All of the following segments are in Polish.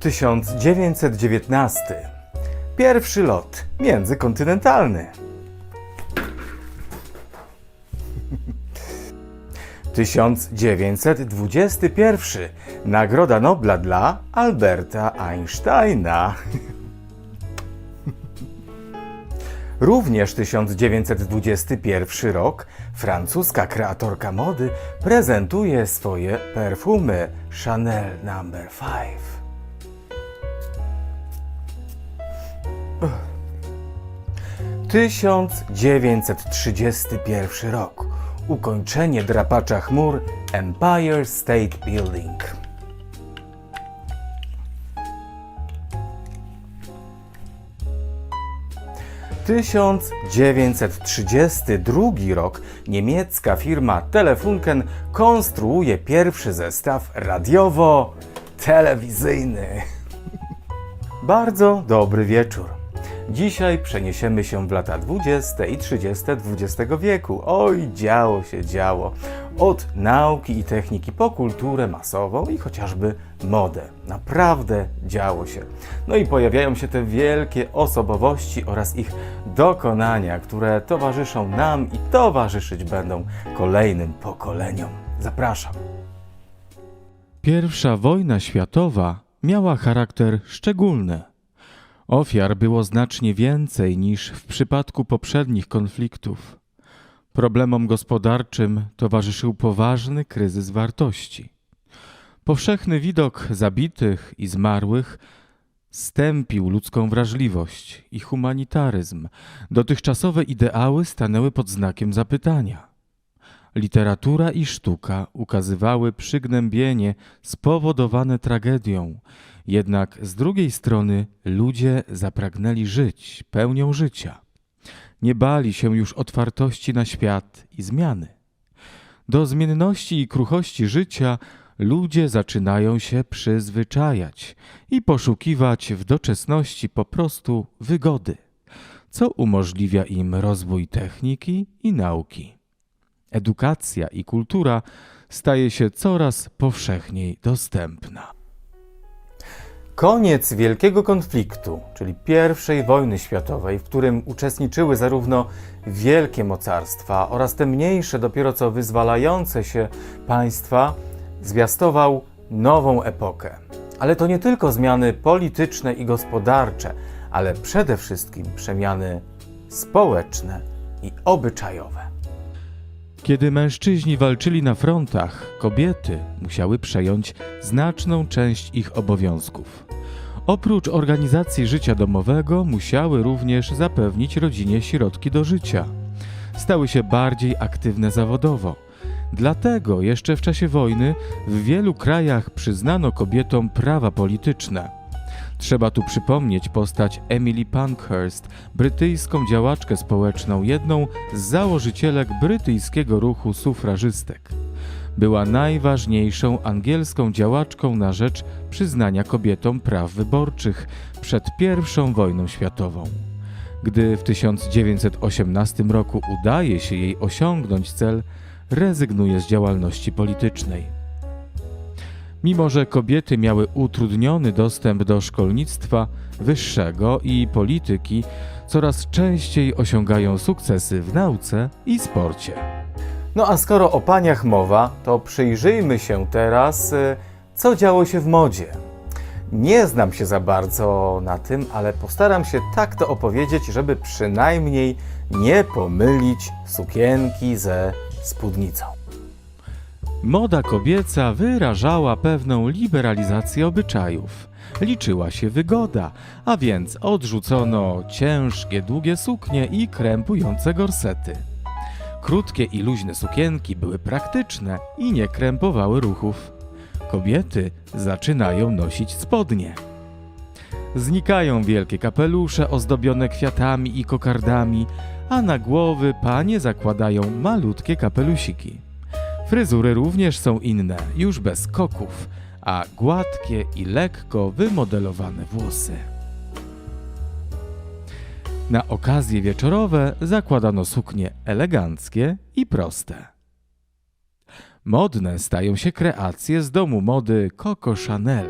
1919. Pierwszy lot międzykontynentalny. 1921. Nagroda Nobla dla Alberta Einsteina. Również 1921 rok francuska kreatorka mody prezentuje swoje perfumy Chanel No. 5. 1931 rok. Ukończenie drapacza chmur Empire State Building. Tysiąc dziewięćset trzydziesty drugi rok niemiecka firma Telefunken konstruuje pierwszy zestaw radiowo-telewizyjny. Bardzo dobry wieczór. Dzisiaj przeniesiemy się w lata 20. i 30. XX wieku. Oj, działo się działo. Od nauki i techniki po kulturę masową i chociażby modę. Naprawdę działo się. No i pojawiają się te wielkie osobowości oraz ich dokonania, które towarzyszą nam i towarzyszyć będą kolejnym pokoleniom. Zapraszam. Pierwsza wojna światowa miała charakter szczególny. Ofiar było znacznie więcej niż w przypadku poprzednich konfliktów. Problemom gospodarczym towarzyszył poważny kryzys wartości. Powszechny widok zabitych i zmarłych stępił ludzką wrażliwość i humanitaryzm. Dotychczasowe ideały stanęły pod znakiem zapytania. Literatura i sztuka ukazywały przygnębienie spowodowane tragedią, jednak z drugiej strony ludzie zapragnęli żyć pełnią życia. Nie bali się już otwartości na świat i zmiany. Do zmienności i kruchości życia ludzie zaczynają się przyzwyczajać i poszukiwać w doczesności po prostu wygody, co umożliwia im rozwój techniki i nauki edukacja i kultura staje się coraz powszechniej dostępna. Koniec wielkiego konfliktu, czyli I wojny światowej, w którym uczestniczyły zarówno wielkie mocarstwa oraz te mniejsze, dopiero co wyzwalające się państwa, zwiastował nową epokę. Ale to nie tylko zmiany polityczne i gospodarcze, ale przede wszystkim przemiany społeczne i obyczajowe. Kiedy mężczyźni walczyli na frontach, kobiety musiały przejąć znaczną część ich obowiązków. Oprócz organizacji życia domowego, musiały również zapewnić rodzinie środki do życia. Stały się bardziej aktywne zawodowo. Dlatego jeszcze w czasie wojny w wielu krajach przyznano kobietom prawa polityczne. Trzeba tu przypomnieć postać Emily Pankhurst, brytyjską działaczkę społeczną, jedną z założycielek brytyjskiego ruchu sufrażystek. Była najważniejszą angielską działaczką na rzecz przyznania kobietom praw wyborczych przed I wojną światową. Gdy w 1918 roku udaje się jej osiągnąć cel, rezygnuje z działalności politycznej. Mimo, że kobiety miały utrudniony dostęp do szkolnictwa wyższego i polityki, coraz częściej osiągają sukcesy w nauce i sporcie. No a skoro o paniach mowa, to przyjrzyjmy się teraz, y, co działo się w modzie. Nie znam się za bardzo na tym, ale postaram się tak to opowiedzieć, żeby przynajmniej nie pomylić sukienki ze spódnicą. Moda kobieca wyrażała pewną liberalizację obyczajów. Liczyła się wygoda, a więc odrzucono ciężkie, długie suknie i krępujące gorsety. Krótkie i luźne sukienki były praktyczne i nie krępowały ruchów. Kobiety zaczynają nosić spodnie. Znikają wielkie kapelusze ozdobione kwiatami i kokardami, a na głowy panie zakładają malutkie kapelusiki. Fryzury również są inne, już bez koków, a gładkie i lekko wymodelowane włosy. Na okazje wieczorowe zakładano suknie eleganckie i proste. Modne stają się kreacje z domu mody Coco Chanel.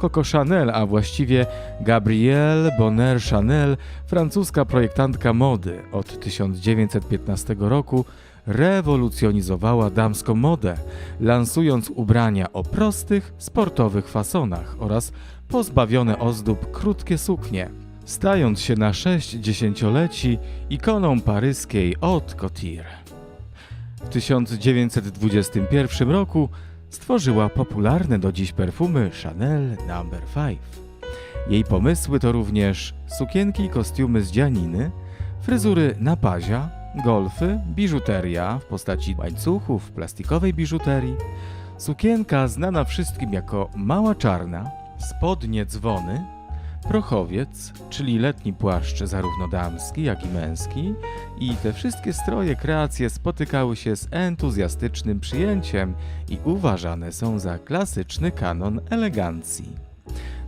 Coco Chanel, a właściwie Gabrielle Bonheur Chanel, francuska projektantka mody, od 1915 roku rewolucjonizowała damską modę, lansując ubrania o prostych, sportowych fasonach oraz pozbawione ozdób krótkie suknie, stając się na sześć dziesięcioleci ikoną paryskiej haute couture. W 1921 roku stworzyła popularne do dziś perfumy Chanel No. 5. Jej pomysły to również sukienki i kostiumy z dzianiny, fryzury na pazia, golfy, biżuteria w postaci łańcuchów, plastikowej biżuterii, sukienka znana wszystkim jako mała czarna, spodnie dzwony, prochowiec, czyli letni płaszcz zarówno damski, jak i męski i te wszystkie stroje kreacje spotykały się z entuzjastycznym przyjęciem i uważane są za klasyczny kanon elegancji.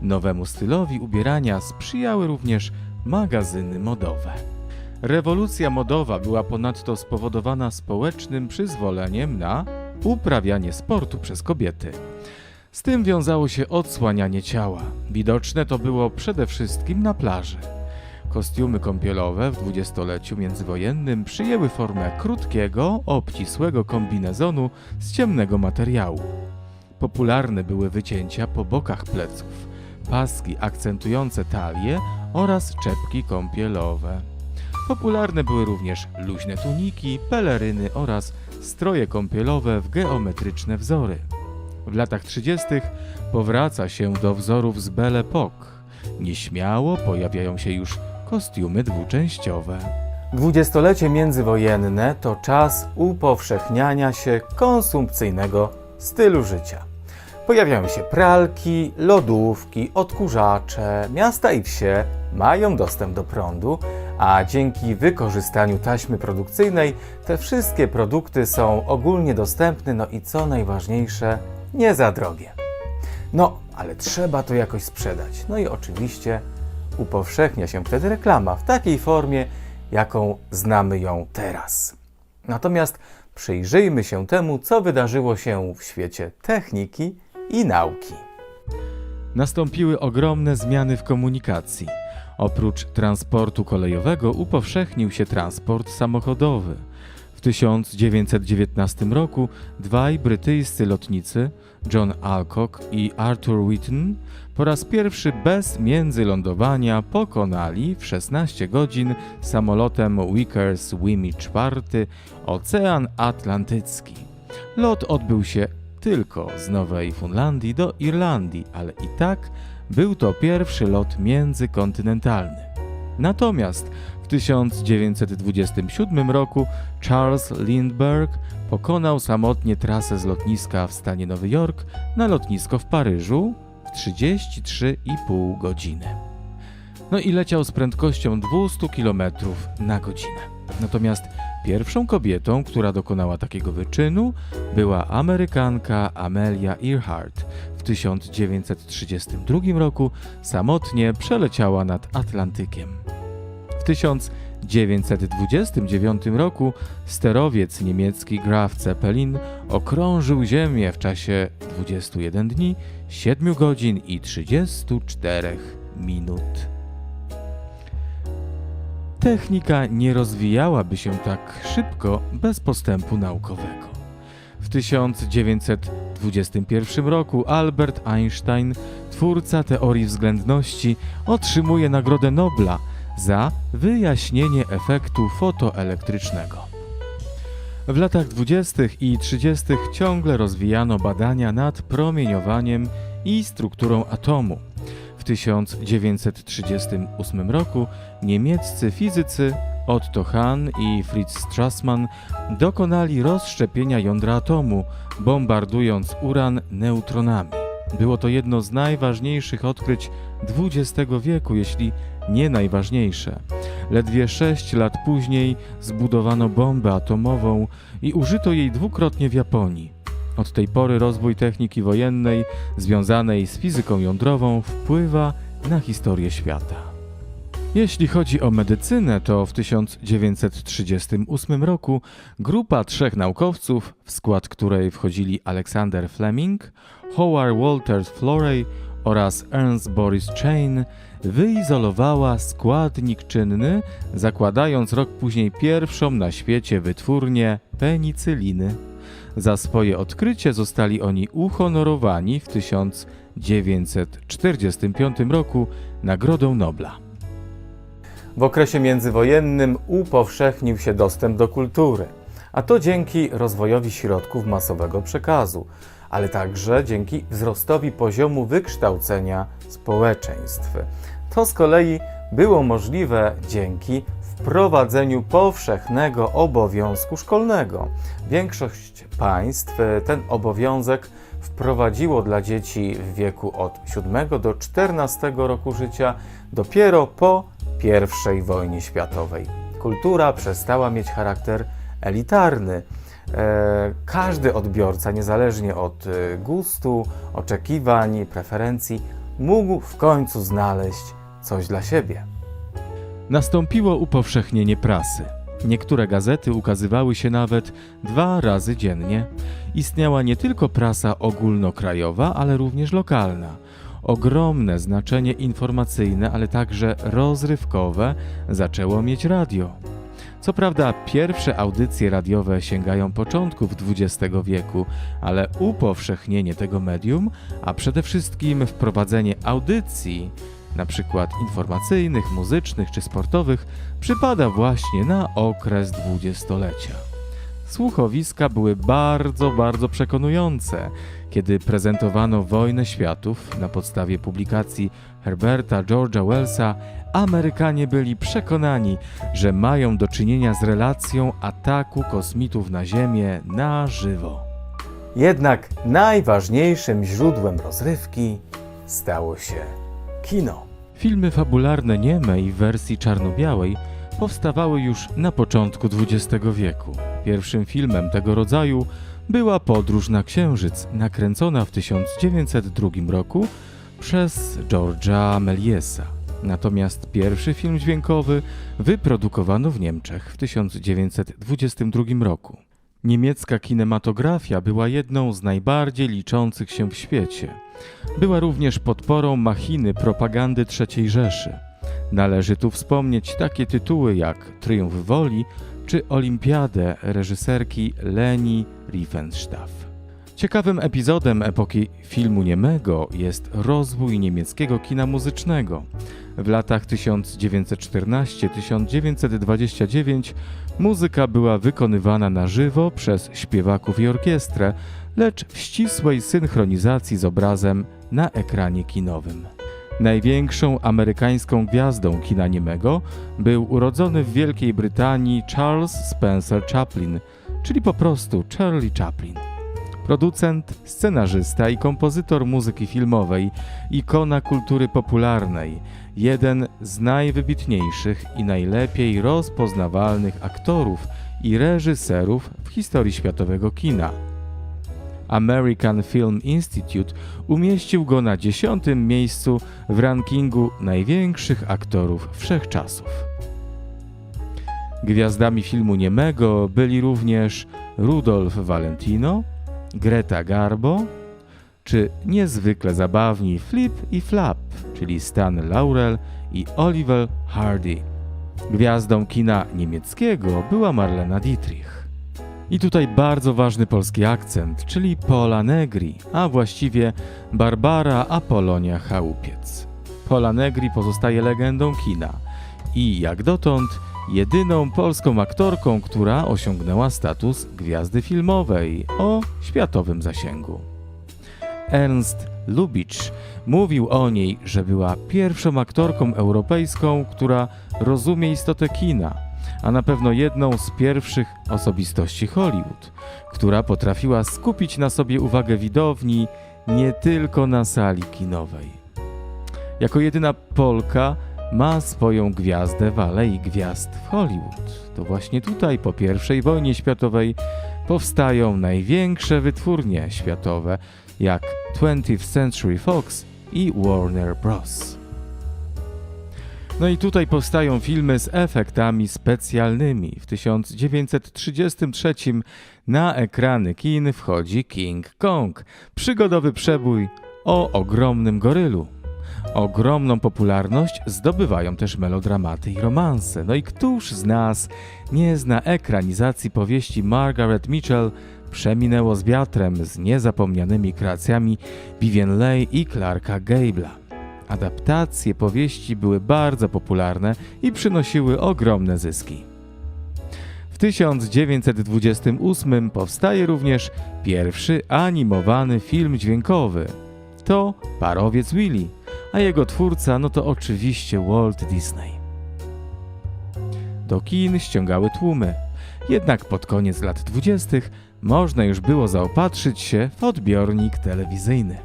Nowemu stylowi ubierania sprzyjały również magazyny modowe. Rewolucja modowa była ponadto spowodowana społecznym przyzwoleniem na uprawianie sportu przez kobiety. Z tym wiązało się odsłanianie ciała. Widoczne to było przede wszystkim na plaży. Kostiumy kąpielowe w dwudziestoleciu międzywojennym przyjęły formę krótkiego, obcisłego kombinezonu z ciemnego materiału. Popularne były wycięcia po bokach pleców, paski akcentujące talię oraz czepki kąpielowe. Popularne były również luźne tuniki, peleryny oraz stroje kąpielowe w geometryczne wzory. W latach 30. powraca się do wzorów z Belle Époque. Nieśmiało pojawiają się już kostiumy dwuczęściowe. Dwudziestolecie międzywojenne to czas upowszechniania się konsumpcyjnego stylu życia. Pojawiają się pralki, lodówki, odkurzacze, miasta i wsie mają dostęp do prądu, a dzięki wykorzystaniu taśmy produkcyjnej te wszystkie produkty są ogólnie dostępne, no i co najważniejsze, nie za drogie. No, ale trzeba to jakoś sprzedać. No i oczywiście upowszechnia się wtedy reklama w takiej formie, jaką znamy ją teraz. Natomiast przyjrzyjmy się temu, co wydarzyło się w świecie techniki i nauki. Nastąpiły ogromne zmiany w komunikacji. Oprócz transportu kolejowego upowszechnił się transport samochodowy. W 1919 roku dwaj brytyjscy lotnicy, John Alcock i Arthur Whitten, po raz pierwszy bez międzylądowania pokonali w 16 godzin samolotem Vickers Wimy IV Ocean Atlantycki. Lot odbył się tylko z Nowej Fundlandii do Irlandii, ale i tak był to pierwszy lot międzykontynentalny. Natomiast w 1927 roku Charles Lindbergh pokonał samotnie trasę z lotniska w stanie Nowy Jork na lotnisko w Paryżu w 33,5 godziny. No i leciał z prędkością 200 km na godzinę. Natomiast pierwszą kobietą, która dokonała takiego wyczynu, była Amerykanka Amelia Earhart. W 1932 roku samotnie przeleciała nad Atlantykiem. W 1929 roku sterowiec niemiecki Graf Zeppelin okrążył Ziemię w czasie 21 dni, 7 godzin i 34 minut. Technika nie rozwijałaby się tak szybko bez postępu naukowego. W 1921 roku Albert Einstein, twórca teorii względności, otrzymuje Nagrodę Nobla za wyjaśnienie efektu fotoelektrycznego. W latach 20. i 30. ciągle rozwijano badania nad promieniowaniem i strukturą atomu. W 1938 roku niemieccy fizycy Otto Hahn i Fritz Strassmann dokonali rozszczepienia jądra atomu, bombardując uran neutronami. Było to jedno z najważniejszych odkryć XX wieku, jeśli nie najważniejsze. Ledwie sześć lat później zbudowano bombę atomową i użyto jej dwukrotnie w Japonii. Od tej pory rozwój techniki wojennej związanej z fizyką jądrową wpływa na historię świata. Jeśli chodzi o medycynę, to w 1938 roku grupa trzech naukowców, w skład której wchodzili Alexander Fleming, Howard Walters Florey oraz Ernst Boris Chain wyizolowała składnik czynny, zakładając rok później pierwszą na świecie wytwórnię penicyliny. Za swoje odkrycie zostali oni uhonorowani w 1945 roku Nagrodą Nobla. W okresie międzywojennym upowszechnił się dostęp do kultury, a to dzięki rozwojowi środków masowego przekazu, ale także dzięki wzrostowi poziomu wykształcenia społeczeństw. To z kolei było możliwe dzięki wprowadzeniu powszechnego obowiązku szkolnego. Większość państw ten obowiązek wprowadziło dla dzieci w wieku od 7 do 14 roku życia dopiero po I wojnie światowej. Kultura przestała mieć charakter elitarny. E, Każdy odbiorca, niezależnie od e, gustu, oczekiwań, preferencji, mógł w końcu znaleźć coś dla siebie. Nastąpiło upowszechnienie prasy. Niektóre gazety ukazywały się nawet dwa razy dziennie. Istniała nie tylko prasa ogólnokrajowa, ale również lokalna. Ogromne znaczenie informacyjne, ale także rozrywkowe zaczęło mieć radio. Co prawda, pierwsze audycje radiowe sięgają początków XX wieku, ale upowszechnienie tego medium, a przede wszystkim wprowadzenie audycji, przykład informacyjnych, muzycznych czy sportowych, przypada właśnie na okres dwudziestolecia. Słuchowiska były bardzo, bardzo przekonujące, kiedy prezentowano Wojnę Światów na podstawie publikacji Herberta George'a Wellsa. Amerykanie byli przekonani, że mają do czynienia z relacją ataku kosmitów na Ziemię na żywo. Jednak najważniejszym źródłem rozrywki stało się kino. Filmy fabularne niemej w wersji czarno-białej powstawały już na początku XX wieku. Pierwszym filmem tego rodzaju była Podróż na Księżyc, nakręcona w 1902 roku przez George'a Meliesa. Natomiast pierwszy film dźwiękowy wyprodukowano w Niemczech w 1922 roku. Niemiecka kinematografia była jedną z najbardziej liczących się w świecie. Była również podporą machiny propagandy III Rzeszy. Należy tu wspomnieć takie tytuły jak Triumf Woli czy Olimpiadę reżyserki Leni Riefenstaff. Ciekawym epizodem epoki filmu niemego jest rozwój niemieckiego kina muzycznego. W latach 1914-1929 muzyka była wykonywana na żywo przez śpiewaków i orkiestrę, lecz w ścisłej synchronizacji z obrazem na ekranie kinowym. Największą amerykańską gwiazdą kina niemego był urodzony w Wielkiej Brytanii Charles Spencer Chaplin, czyli po prostu Charlie Chaplin. Producent, scenarzysta i kompozytor muzyki filmowej, ikona kultury popularnej, jeden z najwybitniejszych i najlepiej rozpoznawalnych aktorów i reżyserów w historii światowego kina. American Film Institute umieścił go na dziesiątym miejscu w rankingu największych aktorów wszechczasów. Gwiazdami filmu niemego byli również Rudolf Valentino, Greta Garbo, czy niezwykle zabawni Flip i Flap, czyli Stan Laurel i Oliver Hardy. Gwiazdą kina niemieckiego była Marlena Dietrich. I tutaj bardzo ważny polski akcent, czyli Pola Negri, a właściwie Barbara Apolonia Chałupiec. Pola Negri pozostaje legendą kina i jak dotąd jedyną polską aktorką, która osiągnęła status gwiazdy filmowej o światowym zasięgu. Ernst Lubitsch mówił o niej, że była pierwszą aktorką europejską, która rozumie istotę kina, a na pewno jedną z pierwszych osobistości Hollywood, która potrafiła skupić na sobie uwagę widowni nie tylko na sali kinowej. Jako jedyna Polka ma swoją gwiazdę w Alei Gwiazd w Hollywood. To właśnie tutaj po I wojnie światowej powstają największe wytwórnie światowe jak 20th Century Fox i Warner Bros. No i tutaj powstają filmy z efektami specjalnymi. W 1933 na ekrany kin wchodzi King Kong, przygodowy przebój o ogromnym gorylu. Ogromną popularność zdobywają też melodramaty i romanse. No i któż z nas nie zna ekranizacji powieści Margaret Mitchell Przeminęło z wiatrem z niezapomnianymi kreacjami Vivien Leigh i Clarka Gable'a. Adaptacje powieści były bardzo popularne i przynosiły ogromne zyski. W 1928 powstaje również pierwszy animowany film dźwiękowy. To Parowiec Willy, a jego twórca no to oczywiście Walt Disney. Do kin ściągały tłumy, jednak pod koniec lat 20. można już było zaopatrzyć się w odbiornik telewizyjny.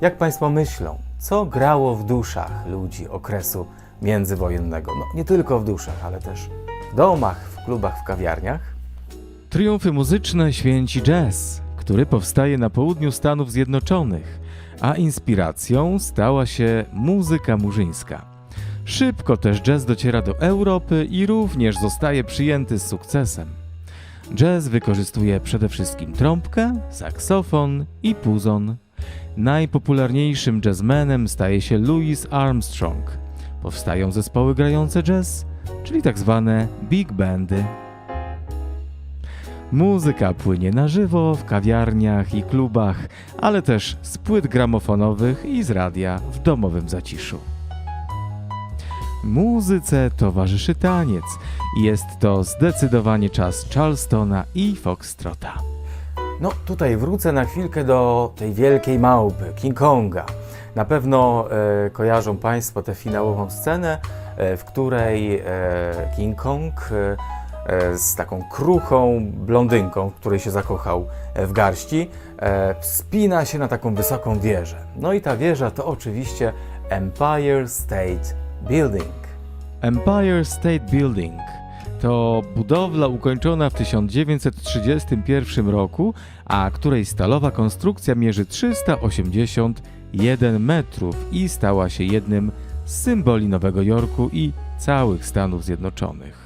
Jak Państwo myślą, co grało w duszach ludzi okresu międzywojennego? No nie tylko w duszach, ale też w domach, w klubach, w kawiarniach. Triumfy muzyczne święci jazz, który powstaje na południu Stanów Zjednoczonych, a inspiracją stała się muzyka murzyńska. Szybko też jazz dociera do Europy i również zostaje przyjęty z sukcesem. Jazz wykorzystuje przede wszystkim trąbkę, saksofon i puzon. Najpopularniejszym jazzmenem staje się Louis Armstrong. Powstają zespoły grające jazz, czyli tak zwane big bandy. Muzyka płynie na żywo w kawiarniach i klubach, ale też z płyt gramofonowych i z radia w domowym zaciszu. Muzyce towarzyszy taniec jest to zdecydowanie czas Charlestona i Foxtrota. No tutaj wrócę na chwilkę do tej wielkiej małpy, King Konga. Na pewno e, kojarzą Państwo tę finałową scenę, e, w której e, King Kong e, z taką kruchą blondynką, której się zakochał e, w garści, e, wspina się na taką wysoką wieżę. No i ta wieża to oczywiście Empire State Building. Empire State Building to budowla ukończona w 1931 roku, a której stalowa konstrukcja mierzy 381 metrów i stała się jednym z symboli Nowego Jorku i całych Stanów Zjednoczonych.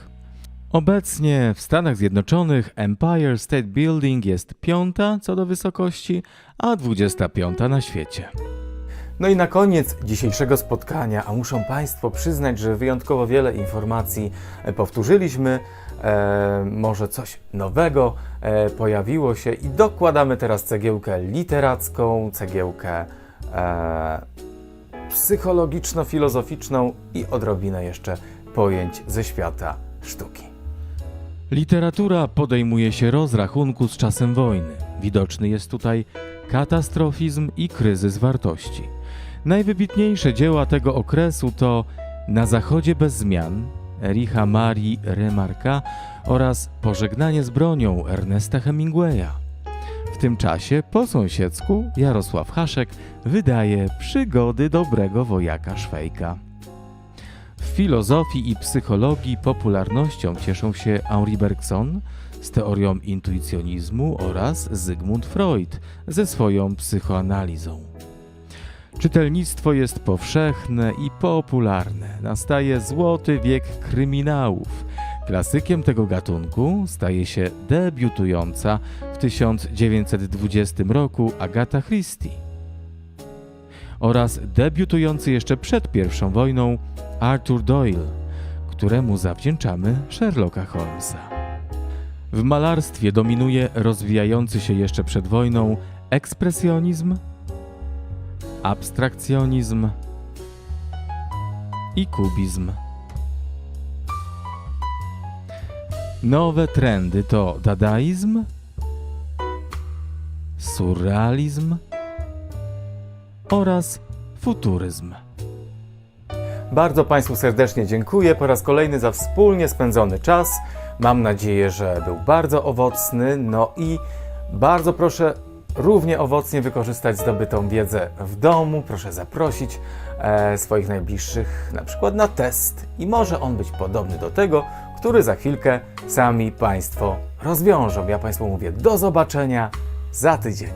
Obecnie w Stanach Zjednoczonych Empire State Building jest piąta co do wysokości, a 25 na świecie. No i na koniec dzisiejszego spotkania, a muszą Państwo przyznać, że wyjątkowo wiele informacji e, powtórzyliśmy, e, może coś nowego e, pojawiło się i dokładamy teraz cegiełkę literacką, cegiełkę e, psychologiczno-filozoficzną i odrobinę jeszcze pojęć ze świata sztuki. Literatura podejmuje się rozrachunku z czasem wojny. Widoczny jest tutaj katastrofizm i kryzys wartości. Najwybitniejsze dzieła tego okresu to Na zachodzie bez zmian Ericha Marii Remarka oraz Pożegnanie z bronią Ernesta Hemingwaya. W tym czasie po sąsiedzku Jarosław Haszek wydaje Przygody dobrego wojaka Szwejka. Filozofii i psychologii popularnością cieszą się Henri Bergson z teorią intuicjonizmu oraz Zygmunt Freud ze swoją psychoanalizą. Czytelnictwo jest powszechne i popularne. Nastaje złoty wiek kryminałów. Klasykiem tego gatunku staje się debiutująca w 1920 roku Agata Christie oraz debiutujący jeszcze przed I wojną Arthur Doyle, któremu zawdzięczamy Sherlocka Holmesa. W malarstwie dominuje rozwijający się jeszcze przed wojną ekspresjonizm, abstrakcjonizm i kubizm. Nowe trendy to dadaizm, surrealizm oraz futuryzm. Bardzo Państwu serdecznie dziękuję po raz kolejny za wspólnie spędzony czas. Mam nadzieję, że był bardzo owocny. No i bardzo proszę równie owocnie wykorzystać zdobytą wiedzę w domu. Proszę zaprosić e, swoich najbliższych na przykład na test i może on być podobny do tego, który za chwilkę sami Państwo rozwiążą. Ja Państwu mówię do zobaczenia za tydzień.